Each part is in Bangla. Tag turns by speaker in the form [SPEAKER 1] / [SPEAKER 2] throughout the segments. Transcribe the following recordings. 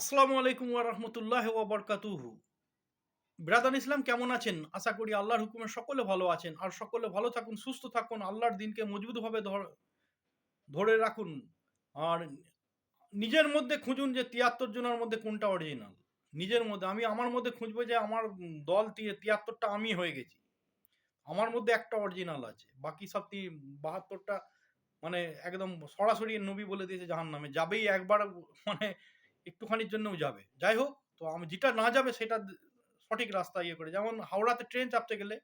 [SPEAKER 1] আসসালামু আলাইকুম ওয়া রাহমাতুল্লাহি ওয়া বারাকাতুহু। ব্রাদান ইসলাম, কেমন আছেন? আশা করি আল্লাহর হুকুমে সকলে ভালো আছেন। আর সকলে ভালো থাকুন, সুস্থ থাকুন, আল্লাহর দিনকে মজবুতভাবে ধর- রাখুন। আর নিজের মধ্যে খুঁজুন যে তিয়াত্তর জনের মধ্যে কোনটা অরিজিনাল নিজের মধ্যে, আমি আমার মধ্যে খুঁজবো যে আমার দল তিয়াত্তরটা আমি হয়ে গেছি। আমার মধ্যে একটা অরিজিনাল আছে। বাকি সব বাহাত্তরটা মানে একদম সরাসরি নবী বলে দিয়েছে জাহান নামে যাবেই একবার মানে একটুখানির জন্যও যাবে। যাই হোক, তো আমি যেটা না যাবে সেটা সঠিক রাস্তা ইয়ে করে। যেমন হাওড়াতে ট্রেন চাপতে গেলে,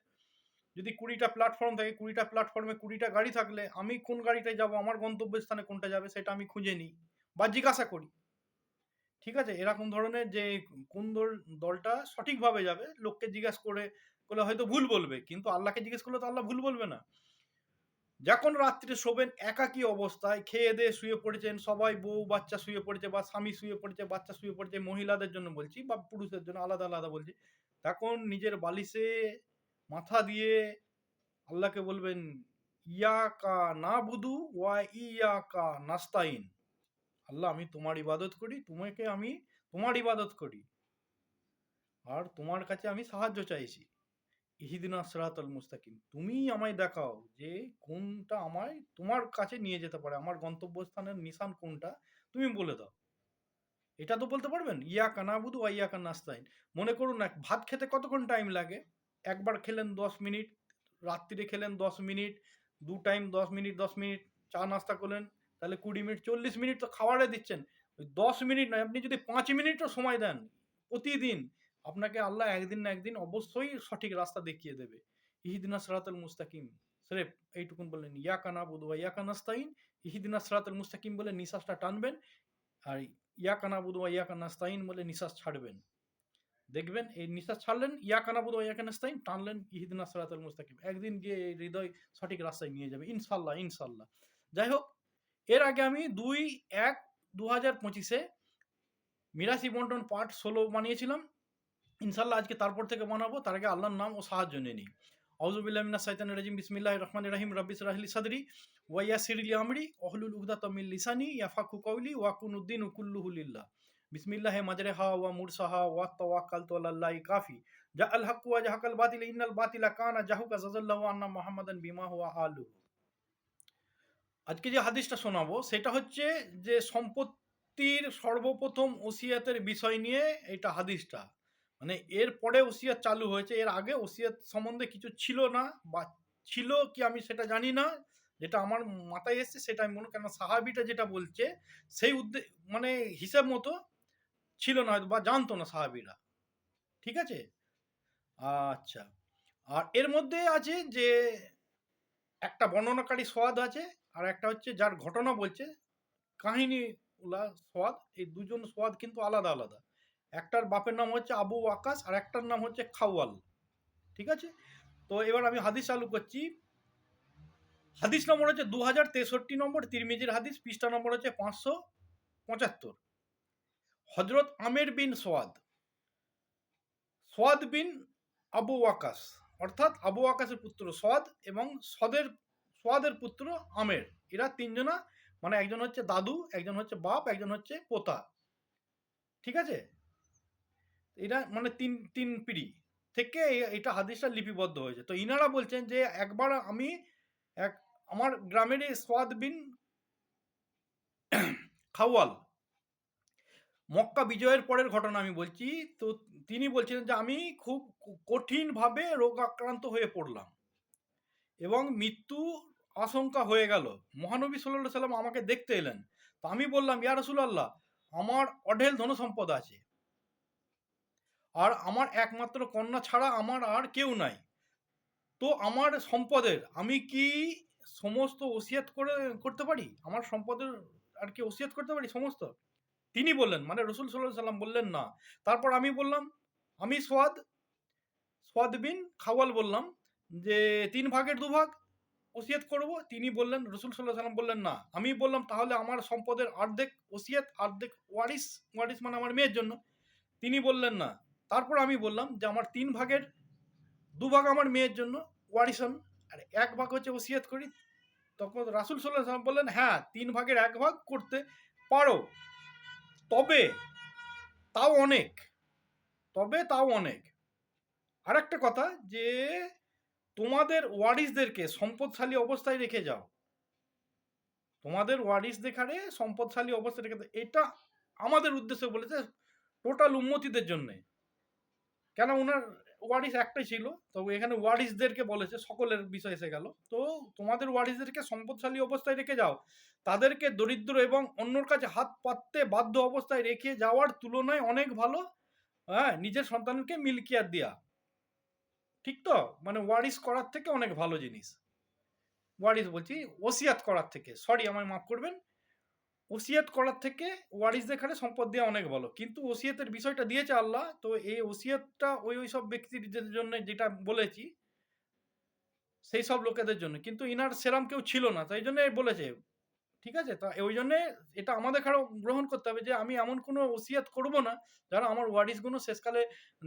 [SPEAKER 1] যদি কুড়িটা প্ল্যাটফর্ম থাকে, কুড়িটা প্ল্যাটফর্মে কুড়িটা গাড়ি থাকলে আমি কোন গাড়িটায় যাব, আমার গন্তব্যস্থানে কোনটা যাবে সেটা আমি খুঁজে নিই বা জিজ্ঞাসা করি। ঠিক আছে? এরকম ধরনের যে কোন দল, দলটা সঠিকভাবে যাবে, লোককে জিজ্ঞাসা করে, করলে হয়তো ভুল বলবে, কিন্তু আল্লাহকে জিজ্ঞেস করলে তো আল্লাহ ভুল বলবে না। যখন রাত্রে শোবেন একাকী অবস্থায়, খেয়ে দিয়ে শুয়ে পড়েছেন, সবাই বউ, বাচ্চা শুয়ে পড়েছে বা স্বামী শুয়ে পড়েছে, বাচ্চা শুয়ে পড়েছে, মহিলাদের জন্য বলছি বা পুরুষের জন্য আলাদা আলাদা বলছি, তখন নিজের বালিশে মাথা দিয়ে আল্লাহকে বলবেন ইয়া কা না বুধু ওয়া ইয়া কা নাস্তাইন। আল্লাহ, আমি তোমার ইবাদত করি, তোমাকে আমি, তোমার ইবাদত করি। আর তোমার কাছে আমি সাহায্য চাইছি। ইহিদিনা সিরাতাল মুস্তাকিম। তুমি আমায় দেখাও যে কোনটা আমায় তোমার কাছে নিয়ে যেতে পারে। আমার গন্তব্যস্থানের নিশান কোনটা, তুমি বলে দাও। এটা তো বলতে পারবেন? ইয়া কানাবুদু আর ইয়া কান্নাস্তাইন মনে করুন এক ভাত খেতে কতক্ষণ টাইম লাগে? একবার খেলেন দশ মিনিট, রাত্রিরে খেলেন দশ মিনিট, দু টাইম দশ মিনিট দশ মিনিট, চা নাস্তা করলেন, তাহলে কুড়ি মিনিট, চল্লিশ মিনিট তো খাবারে দিচ্ছেন। ওই দশ মিনিট নয়, আপনি যদি পাঁচ মিনিটও সময় দেন প্রতিদিন আপনাকে আল্লাহ একদিন না একদিন অবশ্যই সঠিক রাস্তা দেখিয়ে দেবে। ইহিদিনা সরাতুল মুস্তাকিম। স্রেফ এইটুকুন বললেন ইয়া কানা বুধু ইয়া কানাস্তাইন ইহিদিনা সরাতুল মুস্তাকিম বলে নিঃশ্বাসটা টানবেন আর ইয়া কানা বুধু ইয়া কানাস্তাইন বলে নিঃশ্বাস ছাড়বেন। দেখবেন এই নিঃশ্বাস ছাড়লেন ইয়া কানা বুধু ইয়া কানাস্তাইন টানলেন ইহিদিনা সরাতুল মুস্তাকিম। একদিন গিয়ে হৃদয় সঠিক রাস্তায় নিয়ে যাবে। ইনশাল্লাহ ইনশাল্লাহ যাই হোক, এর আগে আমি দুই এক দু হাজার পঁচিশে মিরাসি বন্টন পার্ট ষোলো বানিয়েছিলাম। ইনশাল্লাহ আজকে তারপর থেকে বানাবো, তার আগে আল্লাহর নাম ও সাহায্য নিয়ে নিই। আউজুবিল্লাহ সাইতান রাজিম বিসমিল্লাহ রহমান রাহিম রব্বিস রাহলি সাদরি ওয়াইয়া সিরিলি আমরি অহলুল উগদা তমিল লিসানি ইয়াফাকু কৌলি ওয়াকুন উদ্দিন উকুল্লুহুলিল্লাহ বিসমিল্লাহ মাজরে হা ওয়া মুরসাহা ওয়া তাওয়াক্কাল তু আলাল্লাহি কাফি। যা আল হক ওয়া জাহাকাল বাতিল, ইন্নাল বাতিলা কানা জাহুকা জাজাল্লাহু আন্না মুহাম্মাদান বিমা হুয়া আলু। আজকে যে হাদিসটা শোনাবো, সেটা হচ্ছে যে সম্পত্তির সর্বপ্রথম ওসিয়াতের বিষয় নিয়ে এটা হাদিসটা। মানে এর পরে ওসিয়াত চালু হয়েছে, এর আগে ওসিয়াত সম্বন্ধে কিছু ছিল না বা ছিল কি আমি সেটা জানি না। যেটা আমার মাথায় এসছে সেটা আমি মনে কেন সাহাবিটা যেটা বলছে সেই উদ্দে মানে হিসাব মতো ছিল না হয়তো বা জানতো না সাহাবিরা। ঠিক আছে? আচ্ছা। আর এর মধ্যে আছে যে একটা বর্ণনাকারী সোয়াদ আছে আর একটা হচ্ছে যার ঘটনা বলছে কাহিনী ওলা সোয়াদ। এই দুজন সোয়াদ কিন্তু আলাদা আলাদা। একটার বাপের নাম হচ্ছে আবু আকাশ আর একটার নাম হচ্ছে খাওয়াল। ঠিক আছে? তো এবার আমি হাদিস চালু করছি। হাদিস নম্বর হচ্ছে দু হাজার তেষট্টি নম্বর, তিরমিজির হাদিস, পৃষ্ঠা নম্বর হচ্ছে পাঁচশো পঁচাত্তর। হজরত আমের বিন সোয়াদ। সোয়াদ বিন আবু ওয়াকাস। অর্থাৎ আবু আকাশের পুত্র সোয়াদ এবং সদের সোয়াদের পুত্র আমের। এরা তিনজনা মানে একজন হচ্ছে দাদু, একজন হচ্ছে বাপ, একজন হচ্ছে পোতা। ঠিক আছে? এরা মানে তিন তিন পিড়ি থেকে এটা হাদিসটা লিপিবদ্ধ হয়েছে। তো ইনারা বলছেন যে একবার আমি এক, আমার গ্রামেরই সোয়াদ বিন খাওয়াল, মক্কা বিজয়ের পরের ঘটনা আমি বলছি, তো তিনি বলছিলেন যে আমি খুব কঠিনভাবে রোগ আক্রান্ত হয়ে পড়লাম এবং মৃত্যু আশঙ্কা হয়ে গেল। মহানবী সাল্লাহ সাল্লাম আমাকে দেখতে এলেন। তো আমি বললাম, ইয়া রসুলাল্লাহ, আমার অঢেল ধন সম্পদ আছে। আর আমার একমাত্র কন্যা ছাড়া আমার আর কেউ নাই। তো আমার সম্পদের আমি কি সমস্ত ওসিয়াত করে, করতে পারি? আমার সম্পদের আর কি ওসিয়াত করতে পারি সমস্ত? তিনি বললেন মানে রসুল সাল্লাহ সাল্লাম বললেন না। তারপর আমি বললাম, আমি সোয়াদ সোয়াদ বিন খাওয়াল বললাম যে, তিন ভাগের দু ভাগ ওসিয়াত করব। তিনি বললেন, রসুল সাল্লাহ সাল্লাম বললেন না। আমি বললাম, তাহলে আমার সম্পদের অর্ধেক ওসিয়াত, অর্ধেক ওয়ারিস ওয়ারিস মানে আমার মেয়ের জন্য। তিনি বললেন না। তারপর আমি বললাম যে আমার তিন ভাগের দু ভাগ আমার মেয়ের জন্য ওয়ারিসন আর এক ভাগ হচ্ছে ওসিয়াত করি। তখন রাসুল সাল্লাহ বললেন হ্যাঁ তিন ভাগের এক ভাগ করতে পারো। তবে তাও অনেক, তবে তাও অনেক। আরেকটা কথা যে তোমাদের ওয়ারিসদেরকে সম্পদশালী অবস্থায় রেখে যাও। তোমাদের ওয়ারিস দেখারে সম্পদশালী অবস্থায় রেখে এটা আমাদের উদ্দেশ্যে বলেছে টোটাল উন্মতিদের জন্য। কেন ওনার ওয়ারিস একটাই ছিল, তো এখানে ওয়ারিসদেরকে বলেছে, সকলের বিষয় এসে গেল। তো তোমাদের ওয়ারিসদেরকে সম্পদশালী অবস্থায় রেখে যাও। তাদেরকে দরিদ্র এবং অন্যর কাছে হাত পাততে বাধ্য অবস্থায় রেখে যাওয়ার তুলনায় অনেক ভালো। হ্যাঁ নিজের সন্তানকে মিল্কিয়ার দেয়া। ঠিক তো? মানে ওয়ারিস করার থেকে অনেক ভালো জিনিস। ওয়ারিস বলছি, ওসিয়াত করার থেকে। সরি আমায় মাফ করবেন। ওসিয়াত করার থেকে ওয়ারিস দেখালে সম্পদ দেওয়া অনেক ভালো। কিন্তু ওসিয়াতের বিষয়টা দিয়েছে আল্লাহ, তো এই ওসিয়াতটা ওই ওই সব ব্যক্তির জন্য যেটা বলেছি, সেই সব লোকেদের জন্য। কিন্তু ইনার সেরাম কেউ ছিল না তাই জন্য বলেছে, ঠিক আছে? তা ওই জন্যে এটা আমাদের কারও গ্রহণ করতে হবে যে, আমি এমন কোনো ওসিয়াত করব না যারা আমার ওয়ারিসগুলো শেষকালে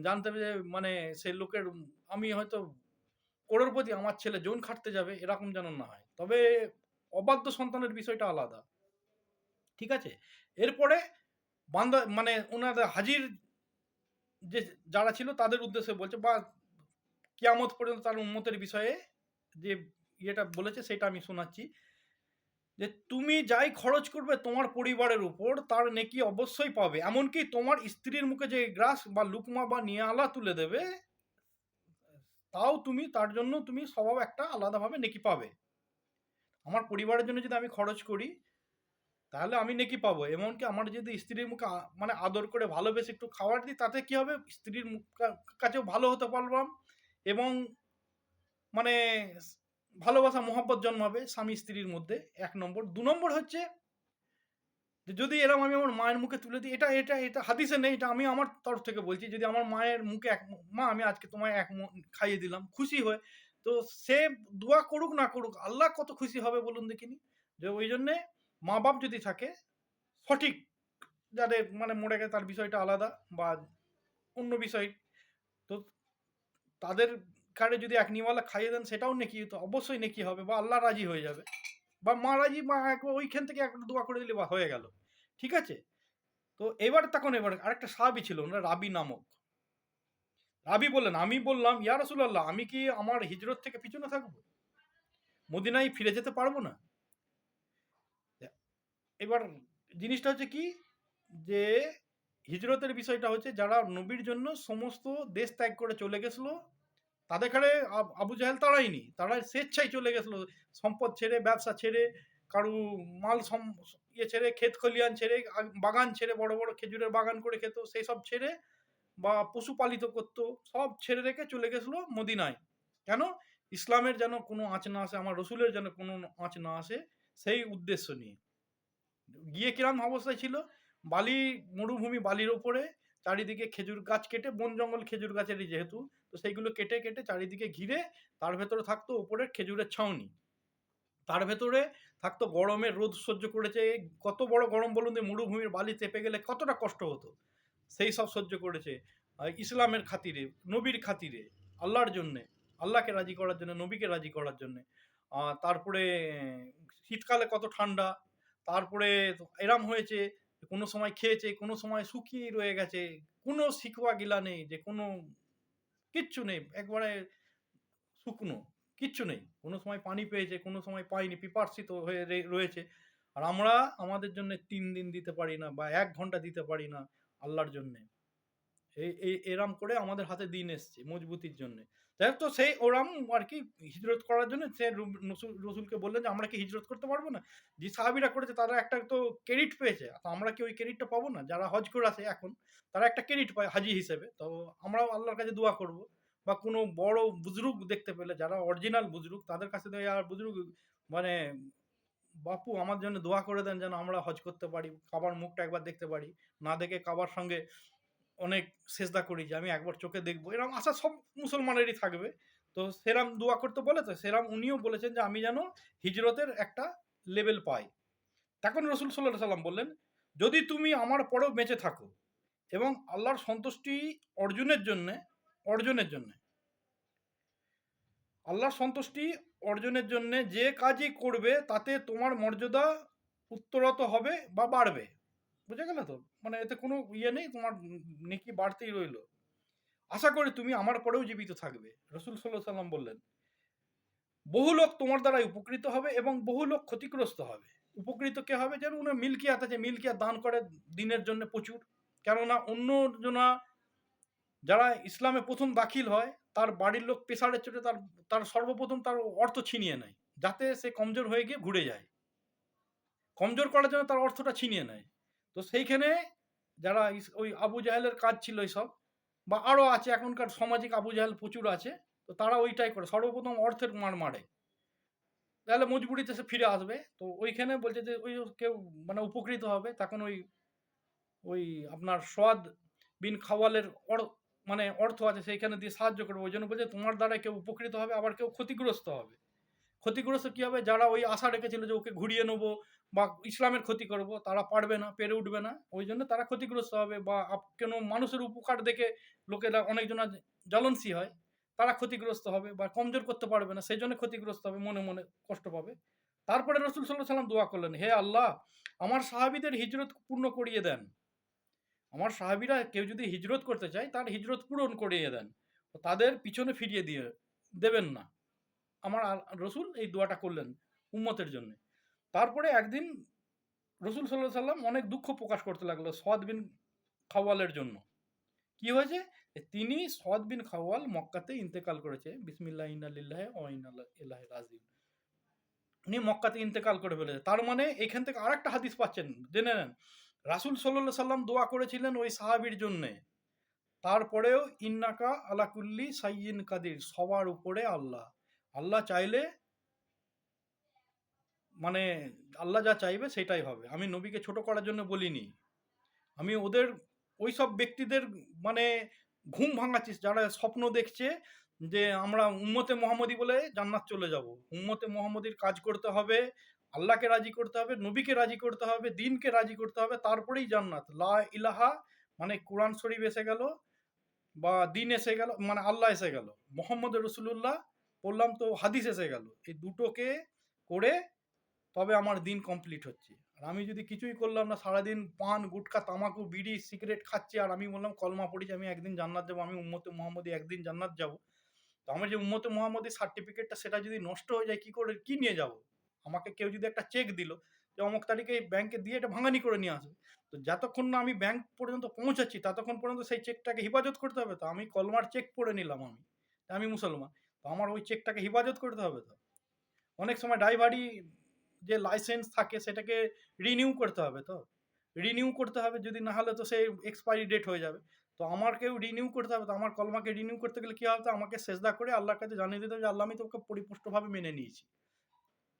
[SPEAKER 1] জানতে হবে যে মানে সেই লোকের, আমি হয়তো করোড়পতি আমার ছেলে, জোন খাটতে যাবে, এরকম যেন না হয়। তবে অবাধ্য সন্তানের বিষয়টা আলাদা। ঠিক আছে? এরপরে বান্দা মানে ওনাদের হাজির যে যারা ছিল তাদের উদ্দেশ্যে বলছে, বা, কিয়ামত পর্যন্ত তার উন্মতের বিষয়ে যে ইয়েটা বলেছে সেটা আমি শোনাচ্ছি। যে তুমি যাই খরচ করবে তোমার পরিবারের উপর, তার নেকি অবশ্যই পাবে। এমনকি তোমার স্ত্রীর মুখে যে গ্রাস বা লুকমা বা নিয়ালা তুলে দেবে, তাও তুমি, তার জন্য তুমি স্বভাব একটা আলাদাভাবে নেকি পাবে। আমার পরিবারের জন্য যদি আমি খরচ করি তাহলে আমি নেকি পাবো। এমনকি আমার যদি স্ত্রীর মুখে মানে আদর করে ভালোবেসে একটু খাবার দিই, তাতে কি হবে? স্ত্রীর মুখ কাছেও ভালো হতে পারলাম এবং মানে ভালোবাসা, মহব্বত জন্মাবে স্বামী স্ত্রীর মধ্যে। এক নম্বর। দু নম্বর হচ্ছে যদি এরকম আমি আমার মায়ের মুখে তুলে দিই, এটা এটা এটা হাদিসে নেই, এটা আমি আমার তরফ থেকে বলছি। যদি আমার মায়ের মুখে এক, মা, আমি আজকে তোমায় এক খাইয়ে দিলাম, খুশি হয়ে, তো সে দোয়া করুক না করুক, আল্লাহ কত খুশি হবে বলুন দেখিনি? যে ওই জন্যে মা বাপ যদি থাকে, সঠিক যাদের মানে মরে গেছে তার বিষয়টা আলাদা বা অন্য বিষয়, তো তাদের কারে যদি এক নিওয়ালা খাইয়ে দেন সেটাও নেকি, তো অবশ্যই নেকি হবে বা আল্লাহ রাজি হয়ে যাবে। বা মা রাজি, মা ওইখান থেকে একটা দোয়া করে দিলে বা হয়ে গেল। ঠিক আছে? তো এবার তখন এবার আরেকটা সাহাবি ছিল, ওনার রাবি নামক। রাবি বললেন, আমি বললাম, ইয়া রাসূলুল্লাহ, আমি কি আমার হিজরত থেকে পিছনে থাকব? মদিনায় ফিরে যেতে পারব না? এবার জিনিসটা হচ্ছে কি যে হিজরতের বিষয়টা হচ্ছে যারা নবীর জন্য সমস্ত দেশ ত্যাগ করে চলে গেছিল, তাদের কারে আব- জাহেল তাড়াইনি তারা স্বেচ্ছায় চলে গেছিল। সম্পদ ছেড়ে, ব্যবসা ছেড়ে, কারু মাল সম ইয়ে ছেড়ে, ক্ষেত খলিয়ান ছেড়ে বাগান ছেড়ে, বড় বড় খেজুরের বাগান করে খেত, সেই সব ছেড়ে বা পশুপালিত করতো, সব ছেড়ে রেখে চলে গেছিল মদিনায়। কেন? ইসলামের যেন কোনো আঁচ না আসে, আমার রসুলের যেন কোনো আঁচ না আসে, সেই উদ্দেশ্য নিয়ে। গিয়ে কিরম অবস্থায় ছিল? বালি, মরুভূমি বালির ওপরে, চারিদিকে খেজুর গাছ কেটে, বন জঙ্গল খেজুর গাছেরই যেহেতু, তো সেইগুলো কেটে কেটে চারিদিকে ঘিরে, তার ভেতরে থাকতো ওপরে খেজুরের ছাউনি। তার ভেতরে থাকতো গরমে রোদ সহ্য করেছে কত বড় গরম বলুন তো মরুভূমির বালি চেপে গেলে কতটা কষ্ট হতো? সেই সব সহ্য করেছে ইসলামের খাতিরে, নবীর খাতিরে, আল্লাহর জন্যে, আল্লাহকে রাজি করার জন্য, নবীকে রাজি করার জন্যে। তারপরে শীতকালে কত ঠান্ডা তারপরে এরাম হয়েছে কোনো সময় খেয়েছে, কোনো সময় শুকিয়ে রয়ে গেছে, কোনো শিকোয়া গিলা নেই যে কোনো কিচ্ছু নেই, একবারে শুকনো, কিচ্ছু নেই। কোনো সময় পানি পেয়েছে, কোনো সময় পাইনি পিপার্সিত হয়ে রয়েছে। আর আমরা আমাদের জন্য তিন দিন দিতে পারি না বা এক ঘণ্টা দিতে পারি না আল্লাহর জন্যে। এই এরাম করে আমাদের হাতে দিন এসছে মজবুতির জন্য। যাই তো সেই ওরাম আর কি হিজরত করার জন্য সে রসুলকে বললেন যে, আমরা কি হিজরত করতে পারব না? যে সাহাবিরা করেছে, তারা একটা তো ক্রেডিট পেয়েছে। তো আমরা কি ওই ক্রেডিটটা পাবো না? যারা হজ করে আছে এখন, তারা একটা ক্রেডিট পায় হাজি হিসেবে। তো আমরাও আল্লাহর কাছে দোয়া করব। বা কোনো বড় বুজরুগ দেখতে পেলে, যারা অরিজিনাল বুজরুগ তাদের কাছে আর বুজরুগ মানে বাপু আমার জন্য দোয়া করে দেন যেন আমরা হজ করতে পারি, কাবার মুখটা একবার দেখতে পারি। না দেখে কাবার সঙ্গে অনেক সেজদা করি যে আমি একবার চোখে দেখব। এরকম আশা সব মুসলমানেরই থাকবে। তো সেরাম দোয়া করতে বলে, তো সেরাম উনিও বলেছেন যে, আমি যেন হিজরতের একটা লেভেল পাই। তখন রসুল সাল্লাহ সাল্লাম বললেন, যদি তুমি আমার পরেও বেঁচে থাকো এবং আল্লাহর সন্তুষ্টি অর্জনের জন্যে অর্জনের জন্যে, আল্লাহর সন্তুষ্টি অর্জনের জন্যে যে কাজই করবে, তাতে তোমার মর্যাদা উত্তরত হবে বা বাড়বে। বুঝা গেল তো? মানে এতে কোনো ইয়ে নেই? তোমার নেকি বাড়তেই রইল। আশা করি তুমি আমার পরেও জীবিত থাকবে, রসুল সাল্লাহ সাল্লাম বললেন। বহু লোক তোমার দ্বারাই উপকৃত হবে এবং বহু লোক ক্ষতিগ্রস্ত হবে। উপকৃত কে হবে যেন উনি মিল্কিয়াত আছে। মিল্কিয়াত দান করে দিনের জন্য প্রচুর। কেননা অন্য জনা যারা ইসলামে প্রথম দাখিল হয়, তার বাড়ির লোক পেশারের চোটে তার তার সর্বপ্রথম তার অর্থ ছিনিয়ে নেয়। যাতে সে কমজোর হয়ে গিয়ে ঘুরে যায়। কমজোর করার জন্য তার অর্থটা ছিনিয়ে নেয়। তো সেইখানে যারা ওই আবু জাহেলের কাজ ছিল এইসব, বা আরও আছে, এখনকার সামাজিক আবু জাহেল প্রচুর আছে, তো তারা ওইটাই করে, সর্বপ্রথম অর্থের মার মারে। তাহলে মজবুরিতে সে ফিরে আসবে, তো ওইখানে বলছে যে, ওই কেউ মানে উপকৃত হবে, তখন ওই ওই আপনার সোয়াদ বিন খাওয়ালের মানে অর্থ আছে, সেইখানে দিয়ে সাহায্য করবে, ওই জন্য বলছে, তোমার দ্বারা কেউ উপকৃত হবে, আবার কেউ ক্ষতিগ্রস্ত হবে। ক্ষতিগ্রস্ত কী হবে? যারা ওই আশা রেখেছিল যে, ওকে ঘুরিয়ে নেব বা ইসলামের ক্ষতি করব, তারা পারবে না, পেরে উঠবে না। ওই জন্য তারা ক্ষতিগ্রস্ত হবে বা কেন মানুষের উপকার দেখে লোকেরা অনেকজনা জ্বলনসি হয়, তারা ক্ষতিগ্রস্ত হবে বা কমজোর করতে পারবে না, সেই জন্য ক্ষতিগ্রস্ত হবে, মনে মনে কষ্ট পাবে। তারপরে রসুল সাল্লাহ সাল্লাম দোয়া করলেন, হে আল্লাহ, আমার সাহাবিদের হিজরত পূর্ণ করিয়ে দেন। আমার সাহাবিরা কেউ যদি হিজরত করতে চায়, তার হিজরত পূরণ করিয়ে দেন। তাদের পিছনে ফিরিয়ে দিয়ে দেবেন না। আমার রসুল এই দোয়াটা করলেন উম্মতের জন্য। তারপরে একদিন রসুল সাল্লাহ সাল্লাম অনেক দুঃখ প্রকাশ করতে লাগল সদ বিন খাওয়ালের জন্য। কি হয়েছে? তিনি সদ বিন খাওয়াল মক্কাতে ইন্তেকাল করেছে। বিসমিল্লাহ ইন্নালিল্লাহ ও ইন্নাল্লাহ রাজিম উনি মক্কাতে ইন্তেকাল করে ফেলেছে। তার মানে এখান থেকে আর একটা হাদিস পাচ্ছেন, জেনে নেন। রাসুল সাল্লাহ সাল্লাম দোয়া করেছিলেন ওই সাহাবির জন্যে। তারপরেও ইন্নাকা আলাকুল্লি সাইয়িন কাদির, সবার উপরে আল্লাহ। আল্লাহ চাইলে মানে আল্লাহ যা চাইবে সেটাই হবে। আমি নবীকে ছোট করার জন্য বলিনি। আমি ওদের, ওই সব ব্যক্তিদের মানে ঘুম ভাঙাচ্ছিস, যারা স্বপ্ন দেখছে যে আমরা উম্মতে মোহাম্মদী বলে জান্নাত চলে যাব। উম্মতে মোহাম্মদীর কাজ করতে হবে, আল্লাহকে রাজি করতে হবে, নবীকে রাজি করতে হবে, দিনকে রাজি করতে হবে, তারপরেই জান্নাত। লা ইলাহা মানে কোরআন শরীফ এসে গেল বা দিন এসে গেল মানে আল্লাহ এসে গেল। মোহাম্মদ রসুল্লাহ বললাম তো হাদিস এসে গেল। এই দুটোকে করে তবে আমার দিন কমপ্লিট হচ্ছে। আর আমি যদি কিছুই করলাম না, সারাদিন পান গুটখা তামাকু, বিড়ি সিগারেট খাচ্ছি, আর আমি বললাম, কলমা পড়িছি, আমি একদিন জান্নাত যাব, আমি উম্মতে মোহাম্মদী একদিন জান্নাত যাব। তো আমার যে উম্মতে মোহাম্মদী সার্টিফিকেটটা সেটা যদি নষ্ট হয়ে যায়, কি করে, কি নিয়ে যাব? আমাকে কেউ যদি একটা চেক দিল, যে অমুক তারিখে এই ব্যাংকে দিয়ে এটা ভাঙানি করে নিয়ে আসবে। তো যতক্ষণ না আমি ব্যাংক পর্যন্ত পৌঁছাচ্ছি, ততক্ষণ পর্যন্ত সেই চেকটাকে হেফাজত করতে হবে তো? আমি কলমার চেক পড়ে নিলাম আমি আমি মুসলমান। তো আমার ওই চেকটাকে হেফাজত করতে হবে তো? অনেক সময় ড্রাইভারি যে লাইসেন্স থাকে সেটাকে রিনিউ করতে হবে তো? রিনিউ করতে হবে যদি না হলে তো সেই এক্সপায়ারি ডেট হয়ে যাবে। তো আমাকেও রিনিউ করতে হবে, তো আমার কলমাকে রিনিউ করতে গেলে কী হবে? তো আমাকে সেজদা করে আল্লাহর কাছে জানিয়ে দিতে হবে যে, আল্লাহ, আমি তোকে পরিপুষ্টভাবে মেনে নিয়েছি।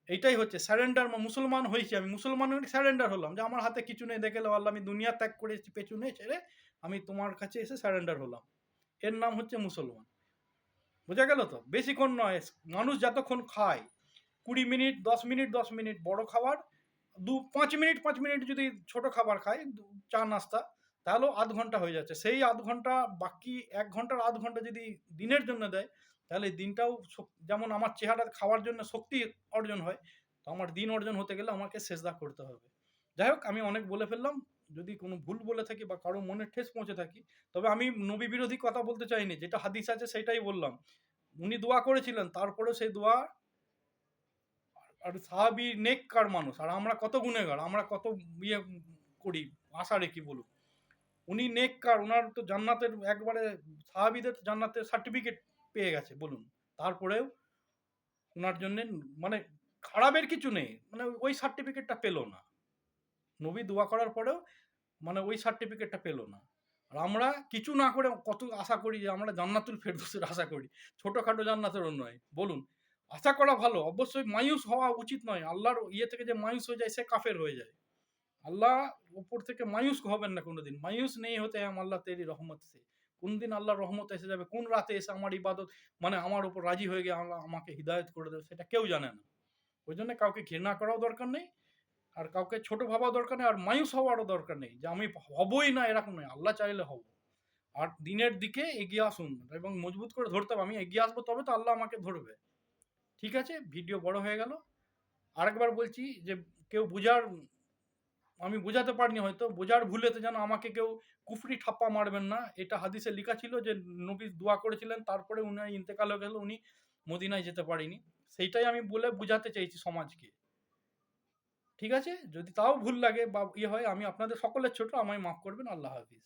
[SPEAKER 1] এইটাই হচ্ছে স্যারেন্ডার মুসলমান হয়েছি আমি। মুসলমান স্যারেন্ডার হলাম যে, আমার হাতে কিছু নেই, দেখে আল্লাহ, আমি দুনিয়া ত্যাগ করেছি, পেছনে ছেড়ে আমি তোমার কাছে এসে স্যারেন্ডার হলাম। এর নাম হচ্ছে মুসলমান। বোঝা গেল তো? বেশিক্ষণ নয়, মানুষ যতক্ষণ খায় কুড়ি মিনিট, দশ মিনিট দশ মিনিট বড় খাবার। দু, পাঁচ মিনিট পাঁচ মিনিট যদি ছোট খাবার দু- চা, নাস্তা তাহলেও আধ ঘণ্টা হয়ে যাচ্ছে। সেই আধ ঘণ্টা, বাকি এক ঘণ্টার আধ ঘণ্টা যদি দিনের জন্য দেয়, তাহলে দিনটাও যেমন আমার চেহারা খাওয়ার জন্য শক্তি অর্জন হয়, তো আমার দিন অর্জন হতে গেলে আমাকে সেজদা করতে হবে। যাই হোক, আমি অনেক বলে ফেললাম। যদি কোনো ভুল বলে থাকি বা কারও মনে ঠেস পৌঁছে থাকি, তবে আমি নবী বিরোধী কথা বলতে চাইনি, যেটা হাদিস আছে সেটাই বললাম। উনি দোয়া করেছিলেন, তারপরেও সেই দোয়া আর সাহাবি নেককার মানুষ, আর আমরা কত গুণেগার, আমরা কত ইয়ে করি, আশা রেখি বলুন। উনি নেককার ওনার তো জান্নাতের একবারে, সাহাবিদের জান্নাতের সার্টিফিকেট পেয়ে গেছে, বলুন। তারপরেও ওনার জন্যে মানে খারাপের কিছু নেই মানে ওই সার্টিফিকেটটা পেল না। নবী দোয়া করার পরেও মানে ওই সার্টিফিকেটটা পেল না। আর আমরা কিছু না করে কত আশা করি যে আমরা জান্নাতুল ফেরদৌসের আশা করি, ছোটোখাটো জান্নাতেরও নয়। বলুন আশা করা ভালো। অবশ্যই মায়ুস হওয়া উচিত নয়। আল্লাহর ইয়ে থেকে যে মায়ুস হয়ে যায়, সে কাফের হয়ে যায়। আল্লাহ উপর থেকে মায়ুস হবেন না কোনোদিন। মায়ুস নেই হতে হ্যাঁ আল্লাহ তেরি রহমত সে। কোন দিন আল্লাহর রহমত এসে যাবে? কোন রাতে এসে আমার ইবাদত মানে আমার উপর রাজি হয়ে গিয়ে আল্লাহ আমাকে হৃদায়ত করে দেবে, সেটা কেউ জানে না। ওই জন্য কাউকে ঘৃণা করাও দরকার নেই, আর কাউকে ছোট ভাবাও দরকার নেই, আর মায়ুস হওয়ারও দরকার নেই যে আমি হবই না, এরকম নয়। আল্লাহ চাইলে হব। আর দিনের দিকে এগিয়ে আসুন এবং মজবুত করে ধরতে হবে। আমি এগিয়ে আসব, তবে তো আল্লাহ আমাকে ধরবে। ঠিক আছে, ভিডিও বড় হয়ে গেল। আরেকবার বলছি যে, কেউ বুঝার, আমি বোঝাতে পারিনি হয়তো, বোঝার ভুলেতে যেন আমাকে কেউ কুফরি ঠাপ্পা মারবেন না। এটা হাদিসে লেখা ছিল যে নবী দোয়া করেছিলেন, তারপরে উনি ইন্তেকাল হয়ে গেল, উনি মদিনায় যেতে পারেনি। সেইটাই আমি বলে বোঝাতে চাইছি সমাজকে। ঠিক আছে? যদি তাও ভুল লাগে বা ইয়ে হয়, আমি আপনাদের সকলের ছোট, আমায় মাফ করবেন। আল্লাহ হাফিজ।